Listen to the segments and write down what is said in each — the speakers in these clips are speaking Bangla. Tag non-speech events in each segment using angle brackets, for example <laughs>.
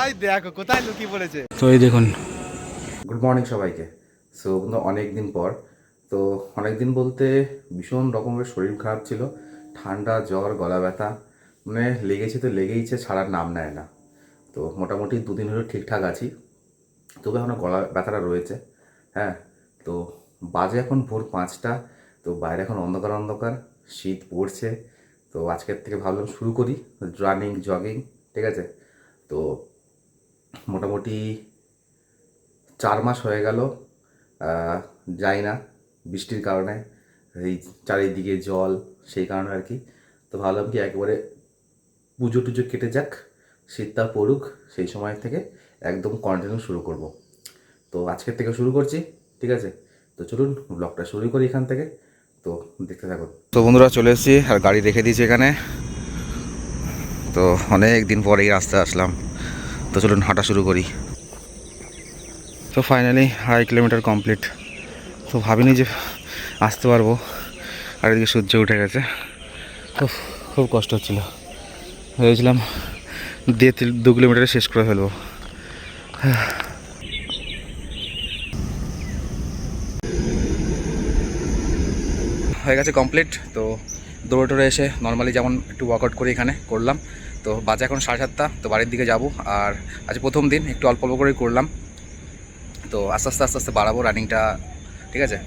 আই দেখো কোথায় লুকিয়ে পড়েছে? তো এই দেখুন। গুড মর্নিং সবাইকে। সো অনেক দিন পর তো অনেক দিন বলতে ভীষণ রকমের শরীর খারাপ ছিল ঠান্ডা জ্বর গলা ব্যথা মানে লেগেছে তো লেগেইছে ছাড়ার নাম নেয় না। তো মোটামুটি দুদিন হলো ঠিকঠাক আছি। তবে এখনও গলা ব্যথাটা রয়েছে। হ্যাঁ তো বাজে এখন ভোর পাঁচটা, তো বাইরে এখন অন্ধকার অন্ধকার, শীত পড়ছে। তো আজকের থেকে ভাবলাম শুরু করি রানিং জগিং ঠিক আছে? তো মোটামুটি চার মাস হয়ে গেল যাই না, বৃষ্টির কারণে, এই চারিদিকে জল, সেই কারণে আর কি। তো ভাবলাম কি একেবারে পুজো টুজো কেটে যাক, শীতটা পড়ুক, সেই সময় থেকে একদম কন্টিনিউ শুরু করব। তো আজকের থেকে শুরু করছি, ঠিক আছে? তো চলুন ব্লগটা শুরু করি এখান থেকে। তো দেখতে থাকুন। তো বন্ধুরা চলে এসেছি, আর গাড়ি রেখে দিয়েছি এখানে। তো অনেক দিন পরে এই রাস্তায় আসলাম। তো চলুন হাঁটা শুরু করি। তো ফাইনালি আড়াই কিলোমিটার কমপ্লিট তো ভাবিনি যে আসতে পারব, আর এদিকে সূর্য উঠে গেছে। তো খুব কষ্ট হচ্ছিল। ভেবেছিলাম দিয়ে দু কিলোমিটারে শেষ করে ফেলব। হয়ে গেছে কমপ্লিট তো দৌড়ে টোড়ে এসে নর্মালি যেমন একটু ওয়ার্কআউট করি এখানে করলাম। তো বাজে এখন সাড়ে সাতটা তো বাড়ির দিকে যাব। আর আজ প্রথম দিন একটু অল্প অল্প করেই করলাম। তো আস্তে আস্তে আস্তে আস্তে বাড়াবো রানিংটা ঠিক আছে?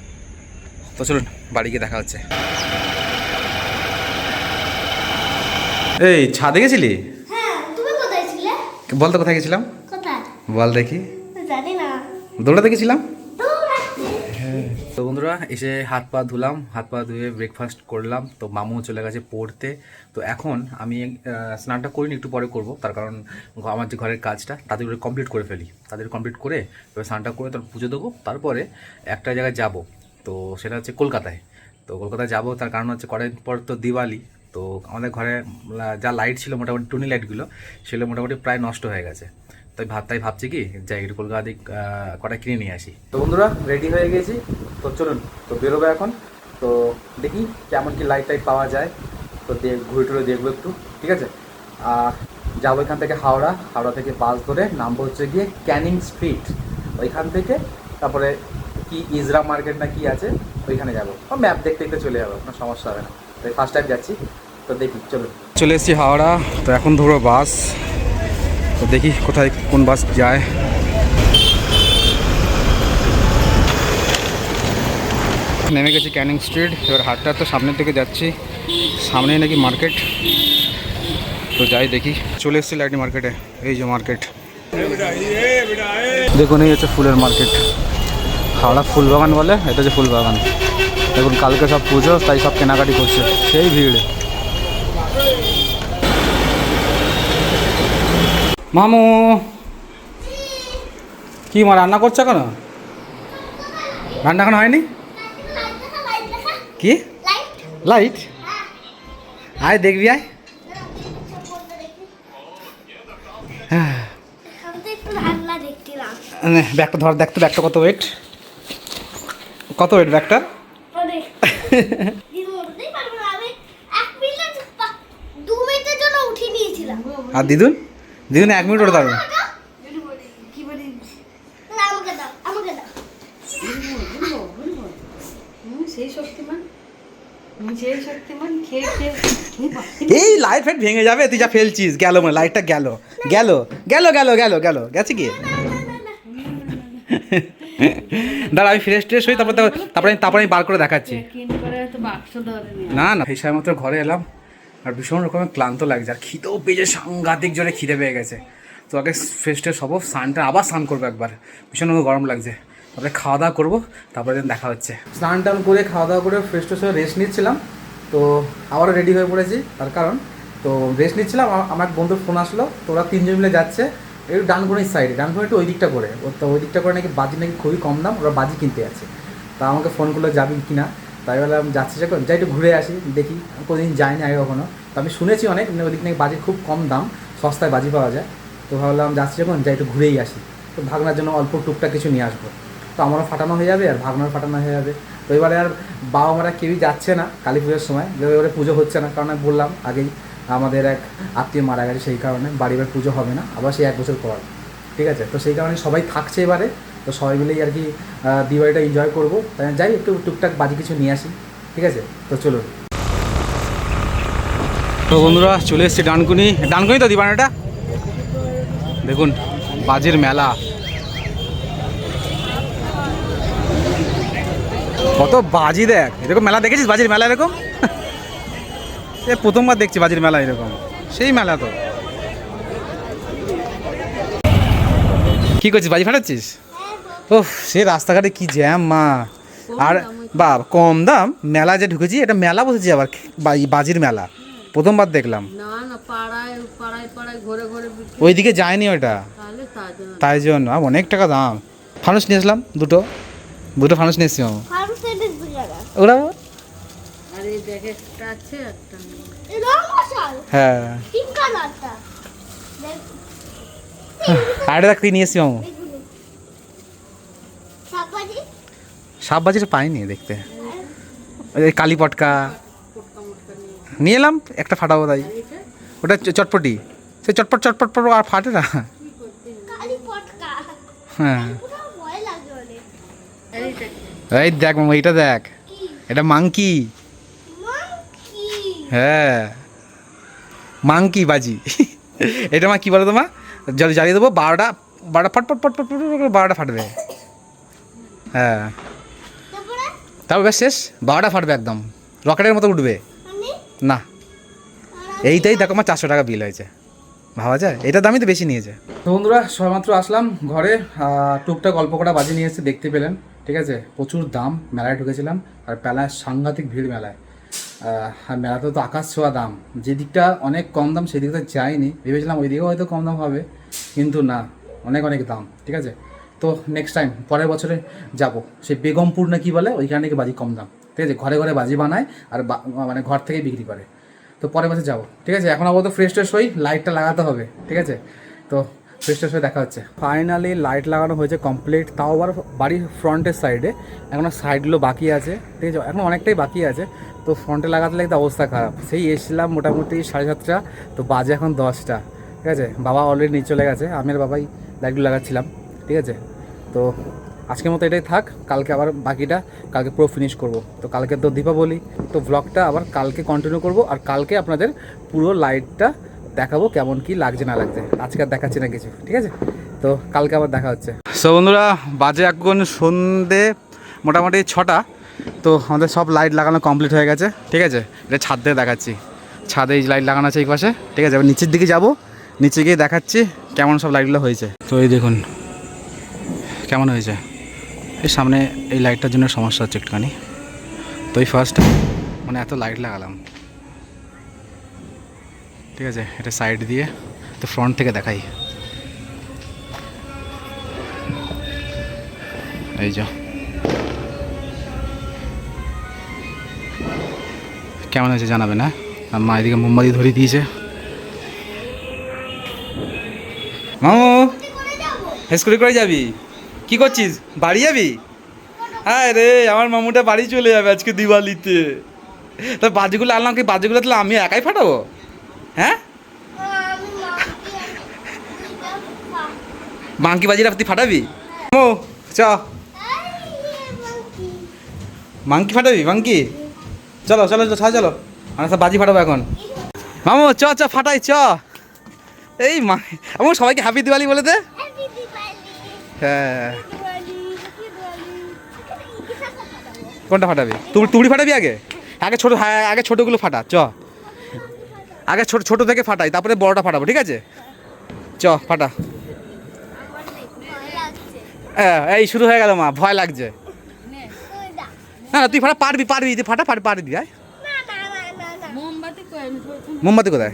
তো চলুন বাড়ি গিয়ে দেখা হচ্ছে। এই ছাদে গেছিলি? হ্যাঁ তুমি কোথায় বল তো কোথায় গেছিলাম? বল দেখি। জানি না দৌড়াতে গেছিলাম? দৌড়াচ্ছি। তো বন্ধুরা এসে হাত পা ধুলাম হাত পা ধুয়ে ব্রেকফাস্ট করলাম। তো মামু চলে গেছে পড়তে। তো এখন আমি স্নানটা করিনি একটু পরে করব। তার কারণ আমার যে ঘরের কাজটা তাদের কমপ্লিট করে ফেলি। তাদের কমপ্লিট করে এবার স্নানটা করে তার পুজো দেবো। তারপরে একটা জায়গায় যাব। তো সেটা হচ্ছে কলকাতায়। তো কলকাতায় যাব তার কারণ হচ্ছে কদিন পর তো দিওয়ালি। তো আমাদের ঘরে যা লাইট ছিল মোটামুটি টুনি লাইটগুলো সেগুলো মোটামুটি প্রায় নষ্ট হয়ে গেছে। তাই ভাব তাই ভাবছি কি যাই একটু কলকাতা দিক কটা কিনে নিয়ে আসি। তো বন্ধুরা রেডি হয়ে গেছি। তো চলুন তো বেরোবো এখন। তো দেখি কেমন কি লাইট টাইট পাওয়া যায়। তো দেখ ঘুরে টুরে দেখব একটু ঠিক আছে? আর যাব এখান থেকে হাওড়া। হাওড়া থেকে বাস ধরে নামবো হচ্ছে গিয়ে ক্যানিং স্ট্রিট। ওইখান থেকে তারপরে কি ইজরা মার্কেট না কি আছে ওইখানে যাব। ম্যাপ দেখতে দেখতে চলে যাব কোনো সমস্যা হবে না। তাই ফার্স্ট টাইম যাচ্ছি। তো দেখি চলুন। চলে এসেছি হাওড়া। তো এখন ধরো বাস। তো দেখি কোথায় কোন বাস যায়। নেমে গেছি ক্যানিং স্ট্রিট, এবার হাটটা তো সামনের দিকে যাচ্ছি। সামনেই নাকি মার্কেট। তো যাই দেখি, চলে এসেছি লাইটি মার্কেটে, এই যে মার্কেট। দেখুন, এই হচ্ছে ফুলের মার্কেট। হাওড়া ফুল বাগান বলে, এটা হচ্ছে ফুল বাগান দেখুন, কালকে সব পুজো, তাই সব কেনাকাটি করছে। সেই ভিড়। মামু। কি মা রান্না করছ কেন রান্না এখন হয়নি? কি? লাইট? আয় দেখবি আয়। ব্যাগটা ধর দেখ তো ব্যাগটা কত ওয়েট কত ওয়েট ব্যাগটা? আর দিদুন? দিদুন এক মিনিট ওটা খেয়ে এই লাইট ফাইট ভেঙে যাবে তুই যা ফেলছিস। গেল মানে লাইটটা গেল। গেল গেল গেল গেল গেল। গেছে কি? দাঁড়া আমি ফ্রেশ ট্রেশ হই তারপর তারপরে আমি- তারপরে আমি বার করে দেখাচ্ছি। না না সময় মাত্র ঘরে এলাম। আর ভীষণ রকমের ক্লান্ত লাগছে। আর খিদেও পেয়েছে, সাংঘাতিক জোরে খিদে পেয়ে গেছে। তো আগে ট্রেশ হব, স্নানটা আবার স্নান করব একবার। ভীষণ গরম লাগছে। তারপরে খাওয়া দাওয়া করব, তারপরে দেখা হচ্ছে। স্নান টান করে, খাওয়া দাওয়া করে ফ্রেশ হয়ে রেস্ট নিচ্ছিলাম। তো আবারও রেডি হয়ে পড়েছি, তার কারণ, তো রেস্ট নিচ্ছিলাম। আমার- এক বন্ধুর ফোন আসলো, তো ওরা তিনজন মিলে যাচ্ছে। একটু ডানকুনির সাইডে ডানকুনি একটু ওই দিকটা করে। তো ওই দিকটা করে নাকি বাজি নাকি খুবই কম দাম, ওরা বাজি কিনতে যাচ্ছে। তা আমাকে ফোন করল, যাবি কি না? তাই বললাম যাচ্ছি যখন যাই একটু ঘুরে আসি, দেখি। কোনোদিন যাইনি আগে কখনো। তো আমি শুনেছি অনেক মানে ওদিক নাকি বাজি খুব কম দাম, সস্তায় বাজি পাওয়া যায়। তো ভাবলাম যাচ্ছি যখন যাই একটু ঘুরেই আসি। তো ভাগনার জন্য অল্প টুকটাক কিছু নিয়ে আসব। তো আমারও ফাটানো হয়ে যাবে আর ভাগনার ফাটানো হয়ে যাবে। তো এবারে আর বাবা মারা কেউই যাচ্ছে না কালী পুজোর সময়। এবারে পুজো হচ্ছে না, কারণ আমি বললাম আগেই, আমাদের এক আত্মীয় মারা গেছে সেই কারণে বাড়ি এবার পুজো হবে না, আবার সেই এক বছর পর। ঠিক আছে? তো সেই কারণে সবাই থাকছে এবারে। তো সবাই মিলেই আর কি দিওয়ালিটা এনজয় করব। তাই যাই একটু টুকটাক বাজি কিছু নিয়ে আসি, ঠিক আছে? তো চলুন। তো বন্ধুরা, চলে এসেছি ডানকুনি। ডানকুনি তো দিবান এটা দেখুন, বাজির মেলা। কত বাজি দেখ। এরকম মেলা দেখেছিস বাজির মেলা এরকম? এ, প্রথমবার দেখছি বাজির মেলা এরকম। সেই মেলা তো। কি করছিস, বাজি ফাটাচ্ছিস? ও সে রাস্তাঘাটে কি জ্যাম মা। আর বা কম দাম। মেলা যে ঢুকেছি এটা মেলা বসেছি আবার বাজির মেলা। প্রথমবার দেখলাম। না না পাড়ায় পাড়ায় পাড়ায় ঘরে ঘরে বিক্রি ওইদিকে যায়নি ওটা তাই জন্য অনেক টাকা দাম। ফানুস নিয়ে আসলাম দুটো। দুটো ফানুস নিয়ে এসছি মামা। ফারুসের দেখবে যারা ওরা আর এই ব্যাগেটটা আছে একটা নেই। এই রং মশাল। হ্যাঁ। দেখ। আর এটা দেখ নিয়ে এসছি মামা এগুলো সাপাজি সাপ বাজিটা পাইনি দেখতে। ওই কালী পটকা। নিয়ে এলাম একটা ফাটাবো তাই। ওটা চটপটি। সে চটপট চটপট পট আর ফাটে না। হ্যাঁ। এই দেখ মামা এইটা দেখ। এটা মাংকি। হ্যাঁ। মাংকি বাজি। এটা মা কি বলো তোমা জল জ্বালিয়ে দেবো বারোটা বারোটা ফট ফট ফট ফট ফট বারোটা ফাটবে। হ্যাঁ। তারপরে ব্যাস শেষ বারোটা ফাটবে একদম। রকেটের মতো উঠবে। না। এইটাই দেখো আমার চারশো টাকা বিল হয়েছে। ভাবা যায়? এটার দামই তো বেশি নিয়েছে। তো বন্ধুরা সবেমাত্র আসলাম ঘরে টুকটাক অল্প কটা বাজি নিয়ে এসে দেখতে পেলেন ঠিক আছে? প্রচুর দাম মেলায় ঢুকেছিলাম আর মেলায় সাংঘাতিক ভিড় মেলায়। আর মেলাতে তো আকাশ ছোঁয়া দাম। যে দিকটা অনেক কম দাম সেদিকটা যায়নি। ভেবেছিলাম ওই দিকেও হয়তো কম দাম হবে কিন্তু না অনেক অনেক দাম ঠিক আছে? তো নেক্সট টাইম পরের বছরে যাব। সেই বেগমপুর না কি বলে, ওইখানে নাকি বাজি কম দাম। ঠিক আছে, ঘরে ঘরে বাজি বানায় আর মানে ঘর থেকেই বিক্রি করে। তো পরের বছর যাব। ঠিক আছে, এখন আপাতত ফ্রেশ ট্রেশ হই লাইটটা লাগাতে হবে। ঠিক আছে? তো ফ্রেশ ট্রেশ হয়ে দেখা হচ্ছে। ফাইনালি লাইট লাগানো হয়েছে কমপ্লিট তাও আবার বাড়ির ফ্রন্টের সাইডে এখনও সাইডগুলো বাকি আছে। ঠিক আছে, এখন অনেকটাই বাকি আছে। তো ফ্রন্টে লাগাতে লাগতে অবস্থা খারাপ। সেই এসেছিলাম মোটামুটি সাড়ে সাতটা, তো বাজে এখন দশটা। ঠিক আছে? বাবা অলরেডি নিয়ে চলে গেছে, আমি আর বাবাই লাইটগুলো লাগাচ্ছিলাম। ঠিক আছে? তো আজকের মতো এটাই থাক, কালকে আবার বাকিটা, কালকে পুরো ফিনিশ করব। তো কালকে তো দীপাবলি তো ব্লগটা আবার কালকে কন্টিনিউ করব আর কালকে আপনাদের পুরো লাইটটা দেখাবো কেমন কি লাগছে, না লাগছে। আজকে আর দেখাচ্ছি না কিছু, ঠিক আছে? তো কালকে আবার দেখা হচ্ছে। সো বন্ধুরা, বাজে এখন সন্ধে মোটামুটি ছটা, তো আমাদের সব লাইট লাগানো কমপ্লিট হয়ে গেছে, ঠিক আছে? এটা ছাদ দিয়ে দেখাচ্ছি। ছাদে এই লাইট লাগানো আছে এই পাশে, ঠিক আছে? এবার নিচের দিকে যাব, নিচে গিয়ে দেখাচ্ছি কেমন সব লাইটগুলো হয়েছে। তো এই দেখুন কেমন হয়েছে? এই সামনে এই লাইটটার জন্য সমস্যা হচ্ছে একটুখানি। তো এই ফার্স্ট মানে এত লাইট লাগালাম। ঠিক আছে, এটা সাইড দিয়ে তো ফ্রন্ট থেকে দেখাই। এই যা। কেমন হয়েছে জানাবেন হ্যাঁ? আর মা এদিকে মোমবাতি ধরিয়ে দিয়েছে। মামু, স্কুলে করে যাবি? কি করছিস? বাড়ি যাবি? হ্যাঁ রে আমার মামুটা বাড়ি চলে যাবে আজকে দিওয়ালিতে। তা বাজিগুলো আনলাম কি? বাজিগুলো তাহলে আমি একাই ফাটাবো? হ্যাঁ? মাংকি বাজিটা তুই ফাটাবি? ও চ। মাংকি ফাটাবি? মাংকি? চলো চলো চলো চলো, চলো। আমরা সব বাজি ফাটাবো এখন। মামু চ চ ফাটাই চ। এই মা আমার সবাইকে হ্যাপি দিওয়ালি বলে দে। হ্যাঁ। কোনটা ফাটাবি? তুই তুড়ি ফাটাবি আগে? আগে ছোট হ্যাঁ আগে ছোটোগুলো ফাটা চ। আগে ছোট ছোট থেকে ফাটাই তারপরে বড়টা ফাটাবো ঠিক আছে? চ ফাটা। হ্যাঁ, এই শুরু হয়ে গেল মা ভয় লাগছে। না না তুই ফাটা পারবি পারবি তুই ফাটা পারবি পারবি আয়। না না না না না মোমবাতি কই? আমি প্রথম মোমবাতি কোথায়?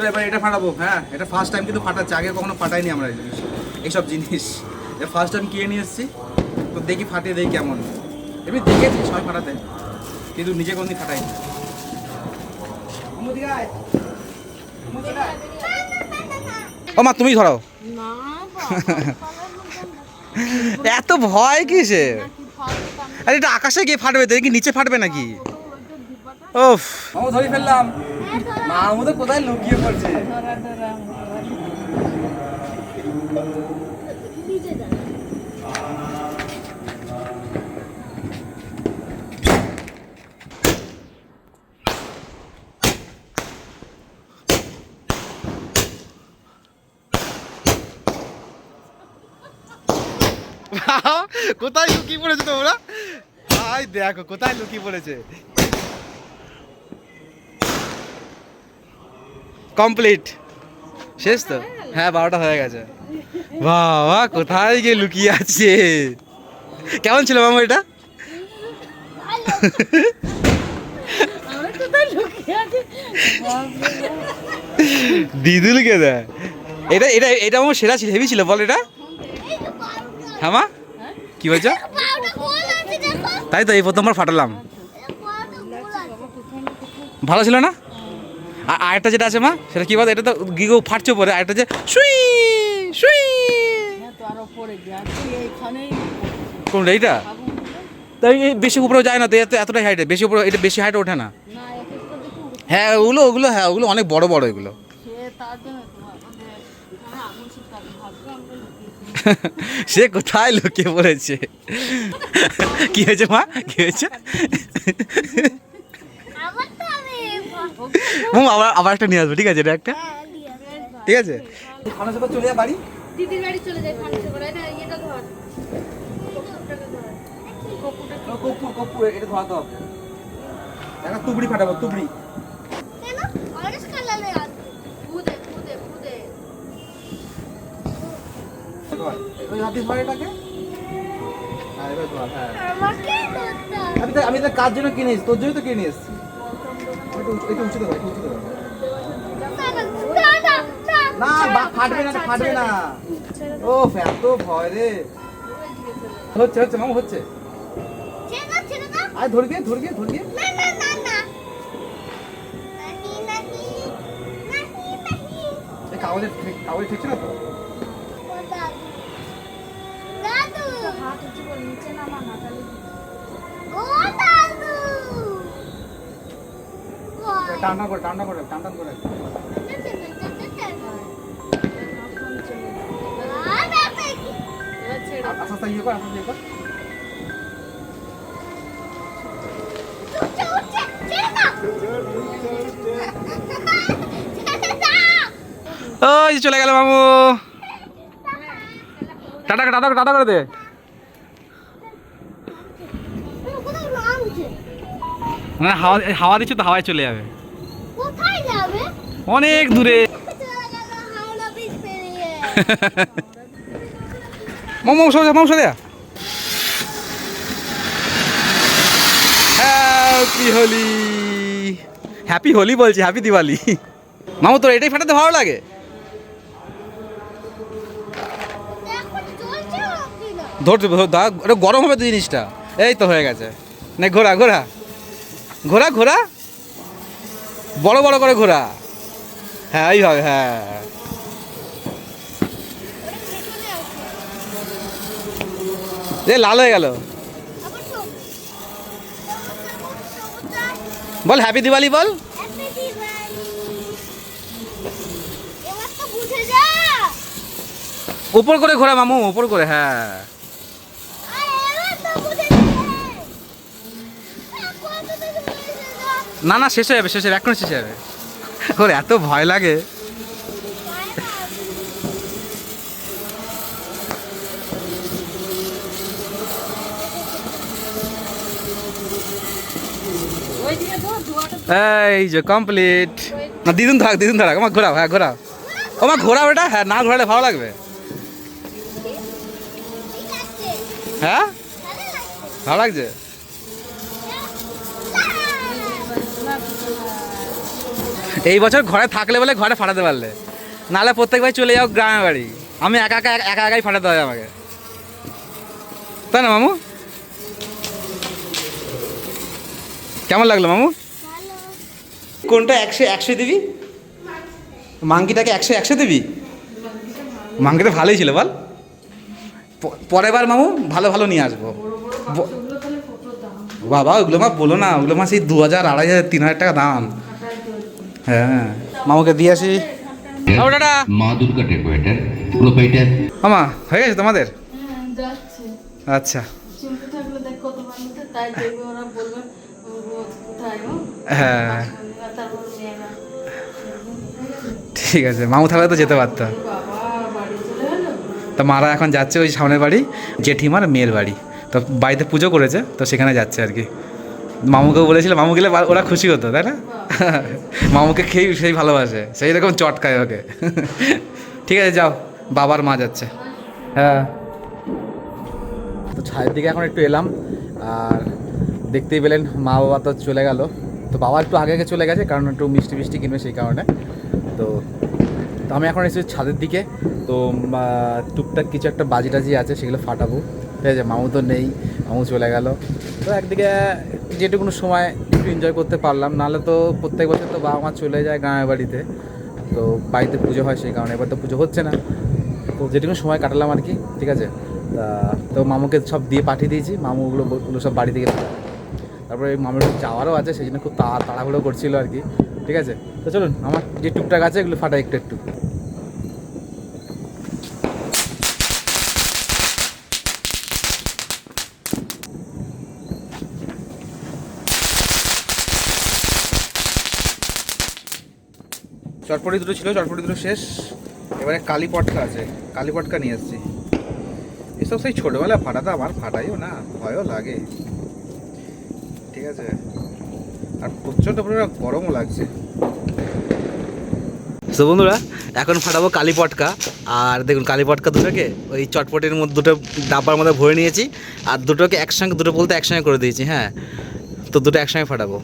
বন্ধুরা এবার এটা ফাটাবো হ্যাঁ? এটা ফার্স্ট টাইম কিন্তু ফাটাচ্ছে আগে কখনো ফাটাইনি আমরা এই জিনিস। এইসব জিনিস। এটা ফার্স্ট টাইম কিনে নিয়ে এসেছি তো দেখি ফাটিয়ে দেখি কেমন। এমনি দেখেছি সবাই ফাটাতে কিন্তু নিজে কোনদিন ফাটাইনি। ও মা তুমি ধরাও। <laughs> এত ভয় কিসে আরে এটা আকাশে গিয়ে ফাটবে তো কি নিচে ফাটবে নাকি? ওফ মামু ধরে ফেললাম। মামু তো কোথায় লুকিয়ে পড়ছে? কোথায় লুকিয়ে পড়েছে তোমরা? ভাই দেখো কোথায় লুকিয়ে পড়েছে? কমপ্লিট। শেষ তো? হ্যাঁ বারোটা হয়ে গেছে। বাবা, কোথায় গিয়ে লুকিয়ে আছে? কেমন ছিল মামু এটা? দিদুলকে দেয়? এটা এটা এটা আমার সেরা ছিল হেভি ছিল, বল এটা। হ্যাঁ কি বলছো? তাই তো, এই প্রথমবার ফাটালাম। ভালো ছিল না? আর আরেকটা যেটা আছে মা, সেটা কি বল? এটা তো গিগো ফাটছে পরে আরেকটা যে সুই সুই। কোনটা? এইটা? তাই এই বেশি উপরে যায় না তো, এত এতটাই হাইটে বেশি উপরে এটা বেশি হাইটে ওঠে না। হ্যাঁ ওগুলো ওগুলো হ্যাঁ ওগুলো অনেক বড় বড় এগুলো। <laughs> সে কোথায় লুকিয়ে পড়েছে? কি হয়েছে মা? কি হয়েছে? <laughs> মাম আবার আবার একটা নিয়ে আসব ঠিক আছে? এটা একটা? হ্যাঁ। ঠিক আছে? খানা চলে যা বাড়ি দিদির চলে এটা ধর। ধরাতে হবে একটা তুবড়ি ফাটাবো তুবড়ি। হ্যাঁ হ্যাঁ। আমি তো কার জন্য কিনে তোর জন্যই তো কিনে এসেছি। উঁচু- একটু না, না, না, না, না। না বা- ফাটবে না ফাটবে না ও এত ভয় রে হচ্ছে হচ্ছে মামু হচ্ছে কাগজে কাগজে ঠিকছে না তো। দাদু। হাত উঁচু করে নিচে নামা ও। টান টান করে টান টান করে টান টান করে আর ব্যাপার কি? এবার ছেড়ে আস্তে আস্তে ইয়ে কর ইয়ে কর। ওই চলে গেল মামু টাটা টাটা টাটা করে দে মানে হাওয়া হাওয়া দিচ্ছে তো হাওয়ায় চলে যাবে অনেক দূরে। <laughs> মামু সোজা মামু সোজা হ্যাপি হোলি হ্যাপি হোলি বলছি হ্যাপি দিওয়ালি মামু তোর এটাই ফাটাতে ভালো লাগে? ধরতে ধর গরম হবে তো জিনিসটা। এই তো হয়ে গেছে। নে ঘোরা ঘোরা। ঘোরা ঘোরা। বড় বড় করে ঘোরা। হ্যাঁ এই এইভাবে হ্যাঁ। যে লাল হয়ে গেল। বল হ্যাপি দিওয়ালি বল। উপর করে ঘোরা মামু, উপর করে হ্যাঁ। না না, শেষ হয়ে যাবে, শেষ হবে এখন শেষ হবে ওর এত ভয় লাগে। এই যে কমপ্লিট না, দিদুন থাক দিদুন থাক আমার ঘোরাও হ্যাঁ ঘোরাও। মা ঘোরাও এটা হ্যাঁ না ঘোরালে ভালো লাগবে। হ্যাঁ? ভালো লাগছে? এই বছর ঘরে থাকলে বলে ঘরে ফাটাতে পারলে। নাহলে প্রত্যেক ভাই চলে যাও গ্রামের বাড়ি। আমি একা একা একা একাই ফাটাতে হয় আমাকে। তাই না, মামু? কেমন লাগল, মামু? কোনটা একশো একশো দিবি? মাংকিটাকে একশো একশো দিবি? মাংকিটা ভালোই ছিল, বল। পরের বার মামু, ভালো ভালো নিয়ে আসব। বাবা, ওগুলো মা বলো না, ওগুলো মা সেই দু হাজার, আড়াই হাজার, তিন হাজার টাকা দাম। হ্যাঁ। মামুকে দিয়ে আসি। মা দুর্গা ডেকোরেটর প্রোপাইটার। মামা হয়ে গেছে তোমাদের? হ্যাঁ আচ্ছা। হ্যাঁ। ঠিক আছে মামু থাকলে তো যেতে পারতো। বাবা বাড়ি চলে গেলো? তো মারা এখন যাচ্ছে ওই সামনের বাড়ি জেঠিমার মেয়ের বাড়ি। তো বাড়িতে পুজো করেছে তো সেখানে যাচ্ছে আর কি। মামুকে বলেছিল মামু গেলে ওরা খুশি হতো তাই না? মামুকে খেয়ে সেই ভালোবাসে সেই রকম চটকায় ওকে। ঠিক আছে যাও বাবার মা যাচ্ছে। হ্যাঁ। তো ছায়ের দিকে এখন একটু এলাম আর দেখতেই পেলেন মা বাবা তো চলে গেল। তো বাবা একটু আগে আগে চলে গেছে কারণ একটু মিষ্টি মিষ্টি কিনবে সেই কারণে। তো তো আমি এখন এসেছি ছাদের দিকে। তো টুকটাক কিছু একটা বাজি টাজি আছে সেগুলো ফাটাবো। ঠিক আছে মামু তো নেই মামু চলে গেল। তো একদিকে যেটুকুনো সময় একটু এনজয় করতে পারলাম, নাহলে তো প্রত্যেক বছর তো বাবা মা চলে যায় গ্রামের বাড়িতে, তো বাড়িতে পুজো হয় সেই কারণে, এবার তো পুজো হচ্ছে না। তো যেটুকু সময় কাটালাম আর কি, ঠিক আছে? তা, তো মামুকে সব দিয়ে পাঠিয়ে দিয়েছি, মামুগুলো ওগুলো সব বাড়ি থেকে। তারপরে মামুর যাওয়ারও আছে, সেই জন্য খুব তাড়া, তাড়াহুড়ো করছিল আর কি, ঠিক আছে? তো চলুন, আমার যে টুকটাক আছে, এগুলো ফাটাই একটু একটু। চটপটি দুটো ছিল, চটপটি দুটো শেষ। এবারে কালী পটকা আছে, কালী পটকা নিয়ে এসেছি। এসব সেই ছোটোবেলা ফাটাতে আমার ফাটাইও না, ভয়ও লাগে। ঠিক আছে? আর প্রচণ্ড পরিমাণে গরমও লাগছে। তো বন্ধুরা, এখন ফাটাবো কালী পটকা। আর দেখুন, কালী পটকা দুটোকে ওই চটপটির মধ্যে দুটো ডাব্বার মধ্যে ভরে নিয়েছি। আর দুটোকে একসঙ্গে, দুটো বলতে একসঙ্গে করে দিয়েছি হ্যাঁ। তো দুটো একসঙ্গে ফাটাবো।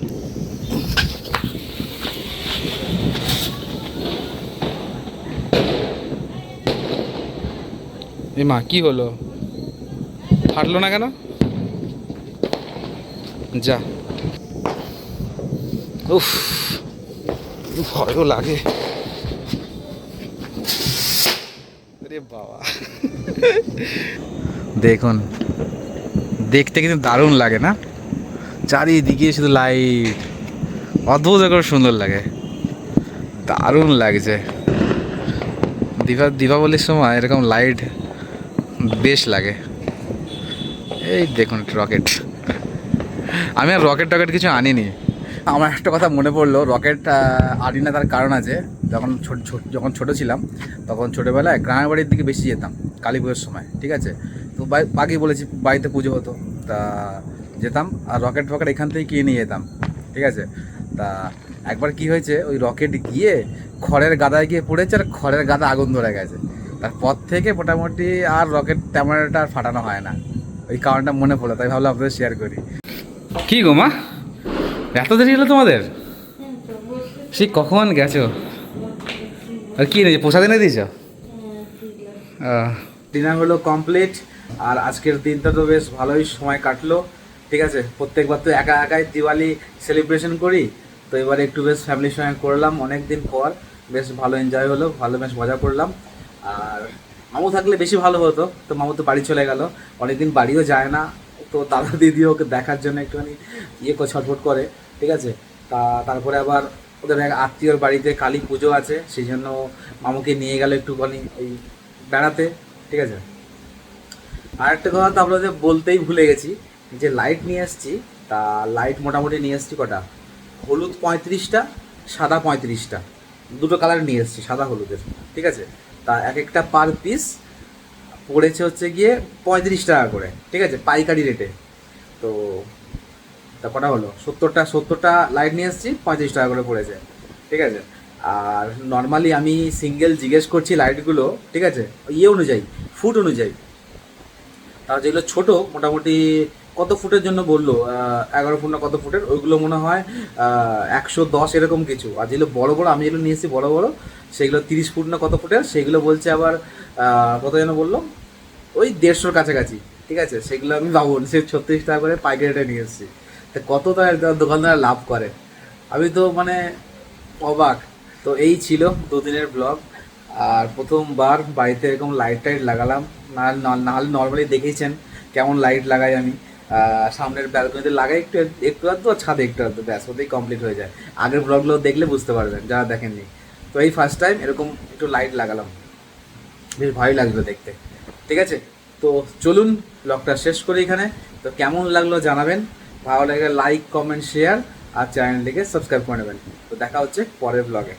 এ মা, কি হলো? ফাটলো না কেন? যা। উফ, ভয়ও লাগে। আরে বাবা। দেখুন, দেখতে কিন্তু দারুণ লাগে না? চারিদিকে শুধু লাইট অদ্ভুত করে সুন্দর লাগে। দারুণ লাগছে। দীপা, দীপাবলির সময় এরকম লাইট বেশ লাগে। এই দেখুন রকেট। আমি আর রকেট টকেট কিছু আনিনি। আমার একটা কথা মনে পড়ল, রকেট আনি না তার কারণ আছে। যখন ছোট যখন ছোটো ছিলাম, তখন ছোটোবেলায় গ্রামের বাড়ির দিকে বেশি যেতাম, কালী পুজোর সময়, ঠিক আছে? তো বাকি বলেছি, বাড়িতে পুজো হতো, তা যেতাম আর রকেট ফকেট এখান থেকে কিনে নিয়ে যেতাম, ঠিক আছে? তা একবার কি হয়েছে, ওই রকেট গিয়ে খড়ের গাদায় গিয়ে পড়েছে আর খড়ের গাদা আগুন ধরে গেছে। তারপর থেকে মোটামুটি আর রকেট তেমন একটা আর ফাটানো হয় না। ওই কারণটা মনে পড়ল তাই ভাবলাম আপনাদের শেয়ার করি। কি গো মা? এত দেরি হলো তোমাদের? সেই কখন গেছো? আর কি এনেছো? প্রসাদ এনে দিয়েছ? ডিনার হলো কমপ্লিট আর আজকের দিনটা তো বেশ ভালোই সময় কাটলো ঠিক আছে? প্রত্যেকবার তো একা একাই দিওয়ালি সেলিব্রেশন করি তো এবারে একটু বেশ ফ্যামিলির সঙ্গে করলাম অনেক দিন পর বেশ ভালো এনজয় হলো ভালো বেশ মজা করলাম। আর মামু থাকলে বেশি ভালো হতো। তো মামু তো বাড়ি চলে গেল। অনেকদিন বাড়িও যায় না। তো দাদা দিদি ওকে দেখার জন্য একটুখানি ইয়ে করে ছটফট করে, ঠিক আছে? তা তারপরে আবার ওদের এক আত্মীয়র বাড়িতে কালী পুজো আছে, সেই জন্য মামুকে নিয়ে গেল একটুখানি ওই বেড়াতে, ঠিক আছে? আর একটা কথা তো আপনাদের বলতেই ভুলে গেছি, যে লাইট নিয়ে এসেছি, তা লাইট মোটামুটি নিয়ে এসেছি কটা? হলুদ পঁয়ত্রিশটা, সাদা পঁয়ত্রিশটা। দুটো কালার নিয়ে এসেছি, সাদা হলুদের, ঠিক আছে? তা এক একটা পার পিস পড়েছে হচ্ছে গিয়ে পঁয়ত্রিশ টাকা করে, ঠিক আছে? পাইকারি রেটে তো তা কটা হলো? সত্তরটা সত্তরটা লাইট নিয়ে এসেছি, পঁয়ত্রিশ টাকা করে পড়েছে, ঠিক আছে? আর নর্মালি আমি সিঙ্গেল জিজ্ঞেস করছি লাইটগুলো ঠিক আছে? ইয়ে অনুযায়ী ফুট অনুযায়ী। আর যেগুলো ছোট, মোটামুটি কত ফুটের জন্য বলল? এগারো ফুট না কত ফুটের? ওইগুলো মনে হয় একশো দশ এরকম কিছু। আর যেগুলো বড় বড়, আমি যেগুলো নিয়ে এসেছি বড় বড়, সেগুলো তিরিশ ফুট না কত ফুটের? সেগুলো বলছে আবার কত যেন বলল? ওই দেড়শোর কাছাকাছি। ঠিক আছে? সেগুলো আমি ভাবুন, সে ছত্রিশ টাকা করে পাইকারি রেটে নিয়ে এসেছি। তা কত তার দোকানদার লাভ করে? আমি তো মানে অবাক। তো এই ছিল দুদিনের ব্লগ। আর প্রথমবার বাড়িতে এরকম লাইট টাইট লাগালাম। না নাহলে নর্মালি দেখেইছেন কেমন লাইট লাগাই আমি। সামনের ব্যালকনিতে লাগাই, একটু একটু আধটু ছাদে একটু আধটু, ব্যাস, ওতেই কমপ্লিট হয়ে যায়। আগের ব্লগগুলো দেখলে বুঝতে পারবেন, যারা দেখেননি। তো এই ফার্স্ট টাইম এরকম একটু লাইট লাগালাম। বেশ ভালোই লাগল দেখতে। ঠিক আছে? তো চলুন ব্লগটা শেষ করি এখানে। তো কেমন লাগল জানাবেন। ভালো লাগলে লাইক কমেন্ট শেয়ার আর চ্যানেলটিকে সাবস্ক্রাইব করে নেবেন। তো দেখা হচ্ছে পরের ব্লগে